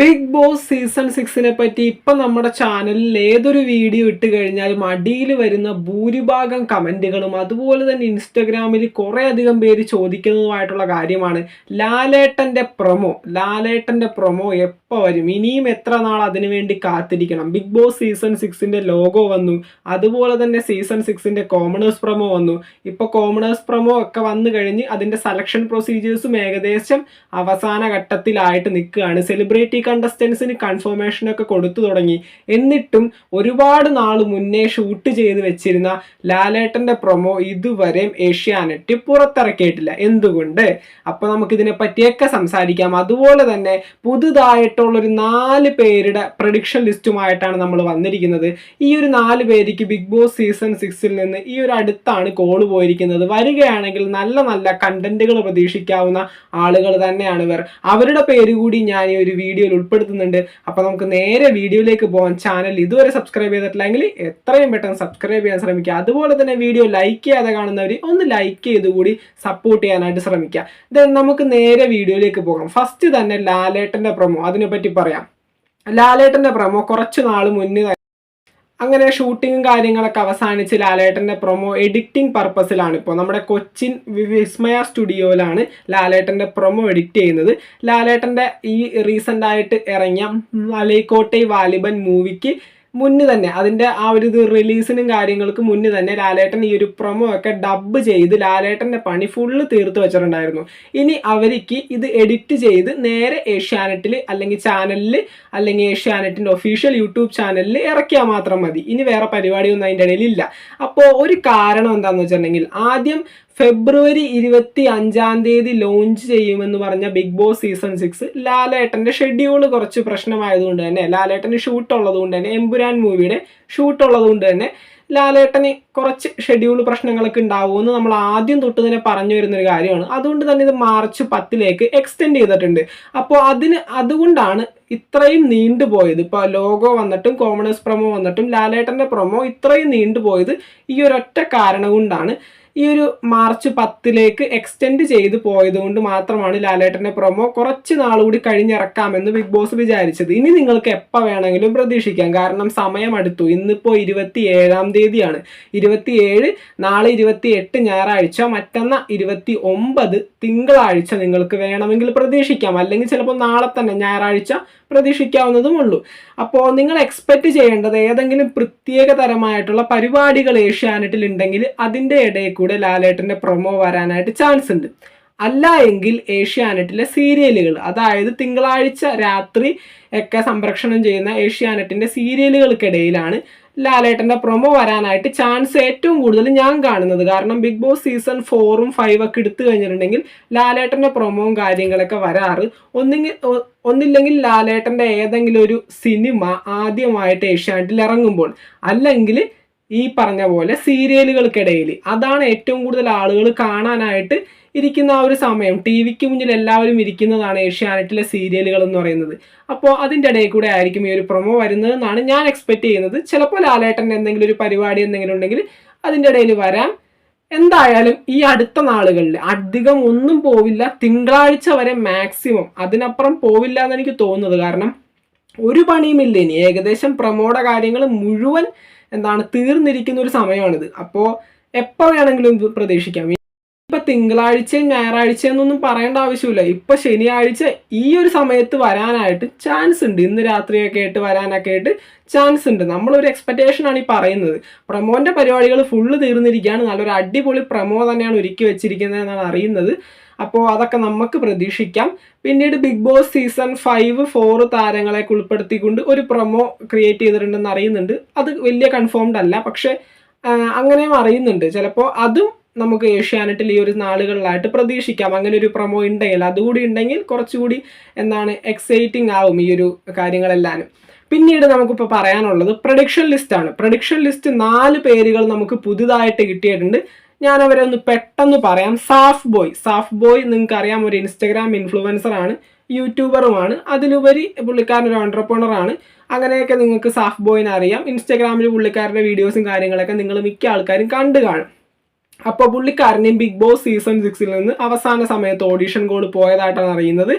Big boss season സിക്സിനെ പറ്റി ഇപ്പം നമ്മുടെ ചാനലിൽ ഏതൊരു വീഡിയോ ഇട്ട് കഴിഞ്ഞാലും അടിയിൽ വരുന്ന ഭൂരിഭാഗം കമന്റുകളും അതുപോലെ തന്നെ ഇൻസ്റ്റഗ്രാമിൽ കുറേ അധികം പേര് ചോദിക്കുന്നതുമായിട്ടുള്ള കാര്യമാണ്. ലാലേട്ടന്റെ പ്രൊമോ ലാലേട്ടന്റെ പ്രൊമോ എപ്പോൾ വരും? ഇനിയും എത്ര നാൾ അതിനു വേണ്ടി കാത്തിരിക്കണം? ബിഗ് ബോസ് സീസൺ സിക്സിന്റെ ലോഗോ വന്നു. അതുപോലെ തന്നെ സീസൺ സിക്സിന്റെ കോമണേഴ്സ് പ്രൊമോ വന്നു. ഇപ്പോൾ കോമണേഴ്സ് പ്രൊമോ ഒക്കെ വന്നു കഴിഞ്ഞ് അതിന്റെ സെലക്ഷൻ പ്രൊസീജിയേഴ്സും ഏകദേശം അവസാന ഘട്ടത്തിലായിട്ട് നിൽക്കുകയാണ്. സെലിബ്രിറ്റി കണ്ടസ്റ്റൻസിന് കൺഫർമേഷനൊക്കെ കൊടുത്തു തുടങ്ങി. എന്നിട്ടും ഒരുപാട് നാൾ മുന്നേ ഷൂട്ട് ചെയ്ത് വെച്ചിരുന്ന ലാലേട്ടന്റെ പ്രൊമോ ഇതുവരെയും ഏഷ്യാനെറ്റ് പുറത്തിറക്കിയിട്ടില്ല. എന്തുകൊണ്ട്? അപ്പോൾ നമുക്കിതിനെ പറ്റിയൊക്കെ സംസാരിക്കാം. അതുപോലെ തന്നെ പുതുതായിട്ടുള്ളൊരു നാല് പേരുടെ പ്രഡിക്ഷൻ ലിസ്റ്റുമായിട്ടാണ് നമ്മൾ വന്നിരിക്കുന്നത്. ഈ ഒരു നാല് പേർക്ക് ബിഗ് ബോസ് സീസൺ സിക്സിൽ നിന്ന് ഈ ഒരു അടുത്താണ് കോൾ പോയിരിക്കുന്നത്. വരികയാണെങ്കിൽ നല്ല നല്ല കണ്ടന്റുകൾ പ്രതീക്ഷിക്കാവുന്ന ആളുകൾ തന്നെയാണ് ഇവർ. അവരുടെ പേര് കൂടി ഞാൻ ഈ ഒരു വീഡിയോയിൽ ഉൾപ്പെടുത്തുന്നുണ്ട്. അപ്പോൾ നമുക്ക് നേരെ വീഡിയോയിലേക്ക് പോകാൻ ചാനൽ ഇതുവരെ സബ്സ്ക്രൈബ് ചെയ്തിട്ടില്ലെങ്കിൽ എത്രയും പെട്ടെന്ന് സബ്സ്ക്രൈബ് ചെയ്യാൻ ശ്രമിക്കുക. അതുപോലെ തന്നെ വീഡിയോ ലൈക്ക് ചെയ്യാതെ കാണുന്നവർ ഒന്ന് ലൈക്ക് ചെയ്തുകൂടി സപ്പോർട്ട് ചെയ്യാനായിട്ട് ശ്രമിക്കുക. ദെൻ നമുക്ക് നേരെ വീഡിയോയിലേക്ക് പോകാം. ഫസ്റ്റ് തന്നെ ലാലേട്ടന്റെ പ്രൊമോ അതിനെപ്പറ്റി പറയാം. ലാലേട്ടന്റെ പ്രൊമോ കുറച്ച് നാൾ മുന്നേ അങ്ങനെ ഷൂട്ടിങ്ങും കാര്യങ്ങളൊക്കെ അവസാനിച്ച് ലാലേട്ടന്റെ പ്രൊമോ എഡിറ്റിംഗ് പർപ്പസിലാണ് ഇപ്പോൾ നമ്മുടെ കൊച്ചിൻ വിസ്മയ സ്റ്റുഡിയോയിലാണ് ലാലേട്ടന്റെ പ്രൊമോ എഡിറ്റ് ചെയ്യുന്നത്. ലാലേട്ടന്റെ ഈ റീസെന്റായിട്ട് ഇറങ്ങിയ മലൈക്കോട്ടെ വാലിബൻ മൂവിക്ക് മുന്നേ തന്നെ അതിന്റെ ആ ഒരു ഇത് റിലീസിനും കാര്യങ്ങൾക്ക് മുന്നേ തന്നെ ലാലേട്ടൻ ഈ ഒരു പ്രൊമോ ഒക്കെ ഡബ്ബ് ചെയ്ത് ലാലേട്ടന്റെ പണി ഫുള്ള് തീർത്ത് വെച്ചിട്ടുണ്ടായിരുന്നു. ഇനി അവർക്ക് ഇത് എഡിറ്റ് ചെയ്ത് നേരെ ഏഷ്യാനെറ്റിൽ അല്ലെങ്കിൽ ചാനലിൽ അല്ലെങ്കിൽ ഏഷ്യാനെറ്റിന്റെ ഒഫീഷ്യൽ യൂട്യൂബ് ചാനലിൽ ഇറക്കിയാൽ മാത്രം മതി. ഇനി വേറെ പരിപാടിയൊന്നും അതിന്റെ ഇടയിൽ ഇല്ല അപ്പോൾ ഒരു കാരണം എന്താണെന്ന് വെച്ചിട്ടുണ്ടെങ്കിൽ ആദ്യം ഫെബ്രുവരി ഇരുപത്തി അഞ്ചാം തീയതി ലോഞ്ച് ചെയ്യുമെന്ന് പറഞ്ഞ ബിഗ് ബോസ് സീസൺ സിക്സ് ലാലേട്ടന്റെ ഷെഡ്യൂൾ കുറച്ച് പ്രശ്നമായതുകൊണ്ട് തന്നെ ലാലേട്ടന് ഷൂട്ട് ഉള്ളതുകൊണ്ട് തന്നെ എമ്പുരാൻ മൂവിയുടെ ഷൂട്ട് ഉള്ളതുകൊണ്ട് തന്നെ ലാലേട്ടന് കുറച്ച് ഷെഡ്യൂൾ പ്രശ്നങ്ങളൊക്കെ ഉണ്ടാവുമെന്ന് നമ്മൾ ആദ്യം തൊട്ട് തന്നെ പറഞ്ഞു വരുന്നൊരു കാര്യമാണ്. അതുകൊണ്ട് തന്നെ ഇത് മാർച്ച് പത്തിലേക്ക് എക്സ്റ്റെൻഡ് ചെയ്തിട്ടുണ്ട്. അപ്പോൾ അതിന് അതുകൊണ്ടാണ് ഇത്രയും നീണ്ടുപോയത് ഇപ്പോൾ ലോഗോ വന്നിട്ടും കോമണേഴ്സ് പ്രൊമോ വന്നിട്ടും ലാലേട്ടന്റെ പ്രൊമോ ഇത്രയും നീണ്ടുപോയത് ഈ ഒരൊറ്റ കാരണം കൊണ്ടാണ്. ഈ ഒരു മാർച്ച് പത്തിലേക്ക് എക്സ്റ്റെൻഡ് ചെയ്ത് പോയതുകൊണ്ട് മാത്രമാണ് ലാലേട്ടന്റെ പ്രൊമോ കുറച്ച് നാളുകൂടി കഴിഞ്ഞിറക്കാമെന്ന് ബിഗ് ബോസ് വിചാരിച്ചത്. ഇനി നിങ്ങൾക്ക് എപ്പോൾ വേണമെങ്കിലും പ്രതീക്ഷിക്കാം. കാരണം സമയം അടുത്തു. ഇന്നിപ്പോൾ ഇരുപത്തി ഏഴാം തീയതിയാണ്. ഇരുപത്തി ഏഴ് നാളെ ഇരുപത്തി എട്ട് ഞായറാഴ്ച മറ്റന്ന ഇരുപത്തി ഒമ്പത് തിങ്കളാഴ്ച നിങ്ങൾക്ക് വേണമെങ്കിൽ പ്രതീക്ഷിക്കാം. അല്ലെങ്കിൽ ചിലപ്പോൾ നാളെ തന്നെ ഞായറാഴ്ച പ്രതീക്ഷിക്കാവുന്നതുമുള്ളൂ അപ്പോൾ നിങ്ങൾ എക്സ്പെക്റ്റ് ചെയ്യേണ്ടത് ഏതെങ്കിലും പ്രത്യേക തരമായിട്ടുള്ള പരിപാടികൾ ഏഷ്യാനെറ്റിൽ ഉണ്ടെങ്കിൽ അതിന്റെ ഇടയിൽ കൂടെ ലാലേട്ടന്റെ പ്രൊമോ വരാനായിട്ട് ചാൻസ് ഉണ്ട്. അല്ല എങ്കിൽ ഏഷ്യാനെറ്റിലെ സീരിയലുകൾ അതായത് തിങ്കളാഴ്ച രാത്രി ഒക്കെ സംപ്രേഷണം ചെയ്യുന്ന ഏഷ്യാനെറ്റിന്റെ സീരിയലുകൾക്കിടയിലാണ് ലാലേട്ടന്റെ പ്രൊമോ വരാനായിട്ട് ചാൻസ് ഏറ്റവും കൂടുതൽ ഞാൻ കാണുന്നത്. കാരണം ബിഗ് ബോസ് സീസൺ ഫോറും ഫൈവ് ഒക്കെ എടുത്തു കഴിഞ്ഞിട്ടുണ്ടെങ്കിൽ ലാലേട്ടന്റെ പ്രൊമോവും കാര്യങ്ങളൊക്കെ വരാറ്. ഒന്നിങ്ങി ഒന്നില്ലെങ്കിൽ ലാലേട്ടന്റെ ഏതെങ്കിലും ഒരു സിനിമ ആദ്യമായിട്ട് ഏഷ്യാനെറ്റിൽ ഇറങ്ങുമ്പോൾ അല്ലെങ്കിൽ ഈ പറഞ്ഞ പോലെ സീരിയലുകൾക്കിടയിൽ അതാണ് ഏറ്റവും കൂടുതൽ ആളുകൾ കാണാനായിട്ട് ഇരിക്കുന്ന ആ ഒരു സമയം. ടി വിക്ക് മുന്നിൽ എല്ലാവരും ഇരിക്കുന്നതാണ് ഏഷ്യാനെറ്റിലെ സീരിയലുകൾ എന്ന് പറയുന്നത്. അപ്പോൾ അതിന്റെ ഇടയിൽ കൂടെ ആയിരിക്കും ഈ ഒരു പ്രൊമോ വരുന്നതെന്നാണ് ഞാൻ എക്സ്പെക്ട് ചെയ്യുന്നത്. ചിലപ്പോൾ ലാലേട്ടന്റെ എന്തെങ്കിലും ഒരു പരിപാടി എന്തെങ്കിലും ഉണ്ടെങ്കിൽ അതിന്റെ ഇടയിൽ വരാം. എന്തായാലും ഈ അടുത്ത നാളുകളിൽ അധികം ഒന്നും പോവില്ല. തിങ്കളാഴ്ച വരെ മാക്സിമം അതിനപ്പുറം പോവില്ല എന്ന് എനിക്ക് തോന്നുന്നത്. കാരണം ഒരു പണിയുമില്ല ഇനി. ഏകദേശം പ്രൊമോയുടെ കാര്യങ്ങൾ മുഴുവൻ എന്താണ് തീർന്നിരിക്കുന്ന ഒരു സമയമാണിത്. അപ്പോൾ എപ്പോൾ വേണമെങ്കിലും പ്രതീക്ഷിക്കാം. ഇപ്പം തിങ്കളാഴ്ചയും ഞായറാഴ്ചയും എന്നൊന്നും പറയേണ്ട ആവശ്യമില്ല. ഇപ്പം ശനിയാഴ്ച ഈ ഒരു സമയത്ത് വരാനായിട്ട് ചാൻസ് ഉണ്ട്. ഇന്ന് രാത്രിയൊക്കെ ആയിട്ട് വരാനൊക്കെ ആയിട്ട് ചാൻസ് ഉണ്ട്. നമ്മളൊരു എക്സ്പെക്റ്റേഷൻ ആണ് ഈ പറയുന്നത്. പ്രമോന്റെ പരിപാടികൾ ഫുള്ള് തീർന്നിരിക്കുകയാണ്. നല്ലൊരു അടിപൊളി പ്രമോ തന്നെയാണ് ഒരുക്കി വെച്ചിരിക്കുന്നത് എന്നാണ് അറിയുന്നത്. അപ്പോൾ അതൊക്കെ നമുക്ക് പ്രതീക്ഷിക്കാം. പിന്നീട് big boss season five four താരങ്ങളെയൊക്കെ ഉൾപ്പെടുത്തിക്കൊണ്ട് ഒരു പ്രൊമോ ക്രിയേറ്റ് ചെയ്തിട്ടുണ്ടെന്ന് അറിയുന്നുണ്ട്. അത് വലിയ കൺഫേംഡ് അല്ല പക്ഷേ അങ്ങനെയും അറിയുന്നുണ്ട്. ചിലപ്പോൾ അതും നമുക്ക് ഏഷ്യാനെറ്റിൽ ഈ ഒരു നാളുകളിലായിട്ട് പ്രതീക്ഷിക്കാം. അങ്ങനെ ഒരു പ്രൊമോ ഉണ്ടെങ്കിൽ അതുകൂടി ഉണ്ടെങ്കിൽ കുറച്ചുകൂടി എന്താണ് എക്സൈറ്റിംഗ് ആവും ഈ ഒരു കാര്യങ്ങളെല്ലാനും പിന്നീട് നമുക്കിപ്പോൾ പറയാനുള്ളത് പ്രൊഡിക്ഷൻ ലിസ്റ്റാണ് പ്രൊഡിക്ഷൻ ലിസ്റ്റ് നാല് പേരുകൾ നമുക്ക് പുതുതായിട്ട് കിട്ടിയിട്ടുണ്ട്. ഞാൻ അവരെ ഒന്ന് പെട്ടെന്ന് പറയാം. SAFF boy. സാഫ് ബോയ് നിങ്ങൾക്ക് അറിയാം ഒരു ഇൻസ്റ്റഗ്രാം ഇൻഫ്ലുവൻസർ ആണ് യൂട്യൂബറുമാണ്. അതിലുപരി പുള്ളിക്കാരൻ ഒരു ഓണ്ടർപ്രണർ ആണ്. അങ്ങനെയൊക്കെ നിങ്ങൾക്ക് സാഫ് ബോയിനെ അറിയാം. ഇൻസ്റ്റഗ്രാമിൽ പുള്ളിക്കാരുടെ വീഡിയോസും കാര്യങ്ങളൊക്കെ നിങ്ങൾ മിക്ക ആൾക്കാരും കണ്ടു കാണും. അപ്പോൾ പുള്ളിക്കാരനെയും ബിഗ് ബോസ് സീസൺ സിക്സിൽ നിന്ന് അവസാന സമയത്ത് ഓഡീഷൻ കോൾ പോയതായിട്ടാണ് അറിയുന്നത്.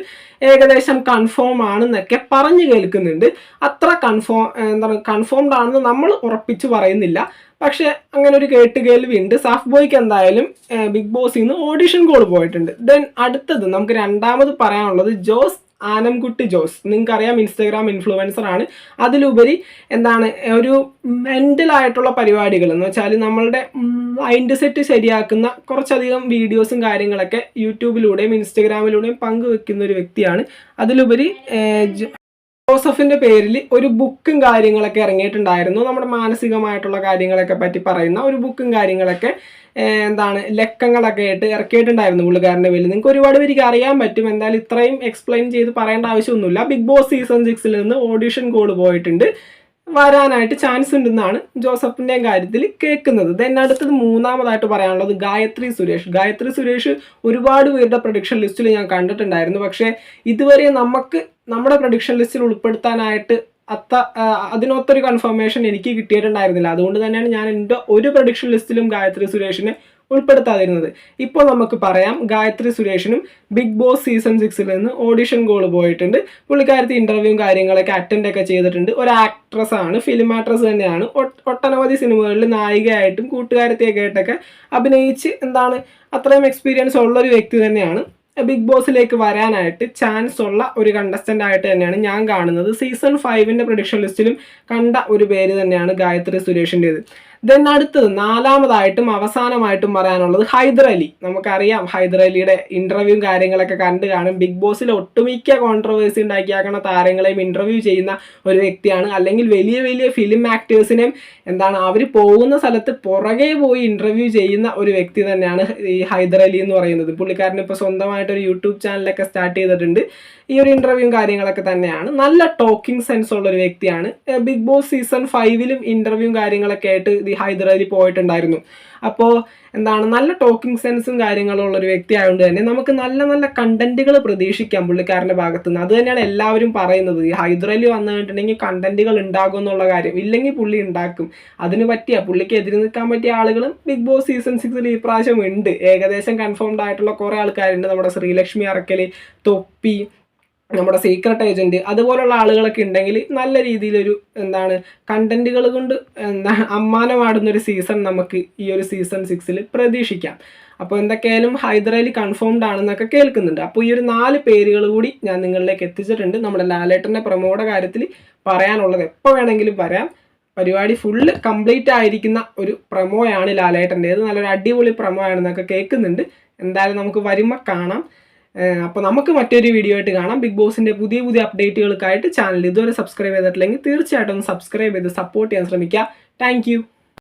ഏകദേശം കൺഫേം ആണെന്നൊക്കെ പറഞ്ഞു കേൾക്കുന്നുണ്ട്. അത്ര കൺഫേം എന്താണ് കൺഫേംഡ് ആണെന്ന് നമ്മൾ ഉറപ്പിച്ച് പറയുന്നില്ല. പക്ഷെ അങ്ങനെ ഒരു കേട്ടുകേൾവി ഉണ്ട്. സാഫ് ബോയ്ക്ക് എന്തായാലും ബിഗ് ബോസിൽ നിന്ന് ഓഡിഷൻ കോൾ പോയിട്ടുണ്ട്. ദെൻ അടുത്തത് നമുക്ക് രണ്ടാമത് പറയാനുള്ളത് ജോസ് ആനംകുട്ടി ജോസ്. നിങ്ങൾക്കറിയാം ഇൻസ്റ്റാഗ്രാം ഇൻഫ്ലുവൻസർ ആണ്. അതിലുപരി എന്താണ് ഒരു മെന്റൽ ആയിട്ടുള്ള പരിപാടികൾ എന്ന് വെച്ചാൽ നമ്മളുടെ മൈൻഡ് സെറ്റ് ശരിയാക്കുന്ന കുറച്ചധികം വീഡിയോസും കാര്യങ്ങളൊക്കെ യൂട്യൂബിലൂടെയും ഇൻസ്റ്റഗ്രാമിലൂടെയും പങ്കുവെക്കുന്ന ഒരു വ്യക്തിയാണ്. അതിലുപരി ജോസഫിന്റെ പേരിൽ ഒരു ബുക്കും കാര്യങ്ങളൊക്കെ ഇറങ്ങിയിട്ടുണ്ടായിരുന്നു. നമ്മുടെ മാനസികമായിട്ടുള്ള കാര്യങ്ങളൊക്കെ പറ്റി പറയുന്ന ഒരു ബുക്കും കാര്യങ്ങളൊക്കെ എന്താണ് ലക്കങ്ങളൊക്കെ ആയിട്ട് ഇറക്കിയിട്ടുണ്ടായിരുന്നു പുള്ളിക്കാരന്റെ പേരിൽ നിങ്ങൾക്ക് ഒരുപാട് പേർക്ക് അറിയാൻ പറ്റും. എന്തായാലും ഇത്രയും എക്സ്പ്ലെയിൻ ചെയ്ത് പറയേണ്ട ആവശ്യമൊന്നുമില്ല. ബിഗ് ബോസ് സീസൺ സിക്സിൽ നിന്ന് ഓഡിഷൻ കോൾ പോയിട്ടുണ്ട്. വരാനായിട്ട് ചാൻസ് ഉണ്ടെന്നാണ് ജോസഫിന്റെയും കാര്യത്തിൽ കേൾക്കുന്നത്. ദെൻ അടുത്തത് മൂന്നാമതായിട്ട് പറയാനുള്ളത് ഗായത്രി സുരേഷ്. ഗായത്രി സുരേഷ് ഒരുപാട് പേരുടെ പ്രൊഡിക്ഷൻ ലിസ്റ്റിൽ ഞാൻ കണ്ടിട്ടുണ്ടായിരുന്നു. പക്ഷേ ഇതുവരെ നമുക്ക് നമ്മുടെ പ്രൊഡിക്ഷൻ ലിസ്റ്റിൽ ഉൾപ്പെടുത്താനായിട്ട് അത്ത അതിനൊത്തൊരു കൺഫർമേഷൻ എനിക്ക് കിട്ടിയിട്ടുണ്ടായിരുന്നില്ല. അതുകൊണ്ട് തന്നെയാണ് ഞാൻ എന്റെ ഒരു പ്രൊഡിക്ഷൻ ലിസ്റ്റിലും ഗായത്രി സുരേഷിനെ ഉൾപ്പെടുത്താതിരുന്നത്. ഇപ്പോൾ നമുക്ക് പറയാം ഗായത്രി സുരേഷിനും ബിഗ് ബോസ് സീസൺ സിക്സിൽ നിന്ന് ഓഡിഷൻ ഗോൾ പോയിട്ടുണ്ട്. പുള്ളിക്കാരത്തി ഇന്റർവ്യൂവും കാര്യങ്ങളൊക്കെ അറ്റൻഡ് ഒക്കെ ചെയ്തിട്ടുണ്ട്. ഒരു ആക്ട്രസ് ആണ് ഫിലിം ആക്ട്രസ് തന്നെയാണ്. ഒട്ട്- ഒട്ടനവധി സിനിമകളിൽ നായികയായിട്ടും കൂട്ടുകാരത്തിയൊക്കെ ആയിട്ടൊക്കെ അഭിനയിച്ച് എന്താണ് അത്രയും എക്സ്പീരിയൻസ് ഉള്ള ഒരു വ്യക്തി തന്നെയാണ്. ബിഗ് ബോസിലേക്ക് വരാനായിട്ട് ചാൻസ് ഉള്ള ഒരു കണ്ടസ്റ്റന്റ് ആയിട്ട് തന്നെയാണ് ഞാൻ കാണുന്നത്. സീസൺ ഫൈവിന്റെ പ്രൊഡിക്ഷൻ ലിസ്റ്റിലും കണ്ട ഒരു പേര് തന്നെയാണ് ഗായത്രി സുരേഷിന്റേത് ദെൻ അടുത്തത് നാലാമതായിട്ടും അവസാനമായിട്ടും പറയാനുള്ളത് ഹൈദരലി നമുക്കറിയാം ഹൈദരലിയുടെ ഇന്റർവ്യൂവും കാര്യങ്ങളൊക്കെ കണ്ടു കാണും. ബിഗ് ബോസിൽ ഒട്ടുമിക്ക കോൺട്രവേഴ്സി ഉണ്ടാക്കിയാക്കണ താരങ്ങളെയും ഇന്റർവ്യൂ ചെയ്യുന്ന ഒരു വ്യക്തിയാണ്. അല്ലെങ്കിൽ വലിയ വലിയ ഫിലിം ആക്ടേഴ്സിനെയും എന്താണ് അവർ പോകുന്ന സ്ഥലത്ത് പുറകെ പോയി ഇന്റർവ്യൂ ചെയ്യുന്ന ഒരു വ്യക്തി തന്നെയാണ് ഈ ഹൈദരലി എന്ന് പറയുന്നത്. പുള്ളിക്കാരൻ ഇപ്പോൾ സ്വന്തമായിട്ട് ഒരു യൂട്യൂബ് ചാനലൊക്കെ സ്റ്റാർട്ട് ചെയ്തിട്ടുണ്ട്. ഈ ഒരു ഇന്റർവ്യൂവും കാര്യങ്ങളൊക്കെ തന്നെയാണ്. നല്ല ടോക്കിംഗ് സെൻസ് ഉള്ള ഒരു വ്യക്തിയാണ്. ബിഗ് ബോസ് സീസൺ ഫൈവിലും ഇന്റർവ്യൂവും കാര്യങ്ങളൊക്കെ ആയിട്ട് ഈ ഹൈദരാബാദിൽ പോയിട്ടുണ്ടായിരുന്നു. അപ്പോൾ എന്താണ് നല്ല ടോക്കിംഗ് സെൻസും കാര്യങ്ങളും ഒരു വ്യക്തി ആയതുകൊണ്ട് തന്നെ നമുക്ക് നല്ല നല്ല കണ്ടന്റുകൾ പ്രതീക്ഷിക്കാം പുള്ളിക്കാരന്റെ ഭാഗത്ത് നിന്ന് അത് തന്നെയാണ് എല്ലാവരും പറയുന്നത്. ഈ ഹൈദരാലി വന്നു കഴിഞ്ഞിട്ടുണ്ടെങ്കിൽ കണ്ടന്റുകൾ ഉണ്ടാകും എന്നുള്ള കാര്യം. ഇല്ലെങ്കിൽ പുള്ളി ഉണ്ടാക്കും. അതിന് പറ്റിയ. പുള്ളിക്ക് എതിര് നിൽക്കാൻ പറ്റിയ ആളുകളും ബിഗ് ബോസ് സീസൺ സിക്സിൽ ഈ പ്രാവശ്യം ഉണ്ട്. ഏകദേശം കൺഫേംഡ് ആയിട്ടുള്ള കുറേ ആൾക്കാരുണ്ട്. നമ്മുടെ ശ്രീലക്ഷ്മി അറക്കൽ തൊപ്പി നമ്മുടെ സീക്രട്ട് ഏജന്റ് അതുപോലുള്ള ആളുകളൊക്കെ ഉണ്ടെങ്കിൽ നല്ല രീതിയിലൊരു എന്താണ് കണ്ടന്റുകൾ കൊണ്ട് എന്താ അമ്മാനമാടുന്ന ഒരു സീസൺ നമുക്ക് ഈ ഒരു സീസൺ സിക്സിൽ പ്രതീക്ഷിക്കാം. അപ്പോൾ എന്തൊക്കെയായാലും ഹൈദരാലി കൺഫേംഡ് ആണെന്നൊക്കെ കേൾക്കുന്നുണ്ട്. അപ്പോൾ ഈ ഒരു നാല് പേരുകൾ കൂടി ഞാൻ നിങ്ങളിലേക്ക് എത്തിച്ചിട്ടുണ്ട്. നമ്മുടെ ലാലേട്ടന്റെ പ്രൊമോയുടെ കാര്യത്തിൽ പറയാനുള്ളത് എപ്പോൾ വേണമെങ്കിലും പറയാം. പരിപാടി ഫുള്ള് കംപ്ലീറ്റ് ആയിരിക്കുന്ന ഒരു പ്രമോയാണ് ലാലേട്ടന്റേത്. നല്ലൊരു അടിപൊളി പ്രമോ ആണെന്നൊക്കെ കേൾക്കുന്നുണ്ട്. എന്തായാലും നമുക്ക് വരുമ്പോൾ കാണാം. അപ്പോൾ നമുക്ക് മറ്റൊരു വീഡിയോ ആയിട്ട് കാണാം. ബിഗ് ബോസിന്റെ പുതിയ പുതിയ അപ്ഡേറ്റുകൾക്കായിട്ട് ചാനൽ ഇതുവരെ സബ്സ്ക്രൈബ് ചെയ്തിട്ടില്ലെങ്കിൽ തീർച്ചയായിട്ടും സബ്സ്ക്രൈബ് ചെയ്ത് സപ്പോർട്ട് ചെയ്യാൻ ശ്രമിക്കുക. താങ്ക്